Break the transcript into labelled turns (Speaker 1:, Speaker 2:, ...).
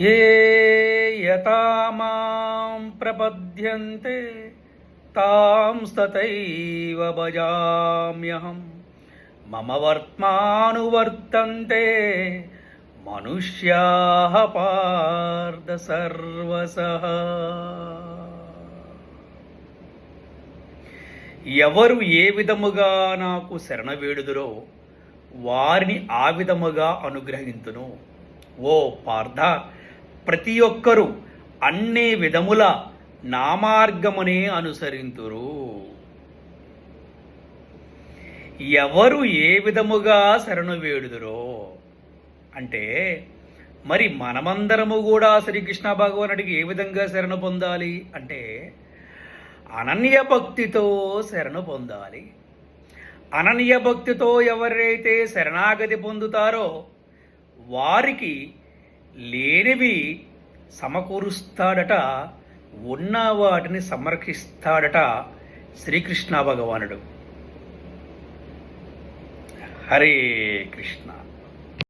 Speaker 1: ఏ యథా ప్రపద్యంతే తాం తథైవ భజామ్యహం. మమ వర్త్మానువర్తంతే మనుష్యా పార్థ సర్వసః. ఎవరు ఏ విధముగా నాకు శరణ వేడుదురో వారిని ఆ విధముగా అనుగ్రహింతును. ఓ పార్థ ప్రతి ఒక్కరూ అన్ని విధముల నామార్గమునే అనుసరింతురు. ఎవరు ఏ విధముగా శరణు వేడుదురో అంటే మరి మనమందరము కూడా శ్రీకృష్ణ భగవానుడికి ఏ విధంగా శరణు పొందాలి అంటే అనన్య భక్తితో శరణు పొందాలి. అనన్య భక్తితో ఎవరైతే శరణాగతి పొందుతారో వారికి లేనివి సమకూరుస్తాడట ఉన్న వాటిని సంరక్షిస్తాడట శ్రీకృష్ణ భగవానుడు. హరే కృష్ణ.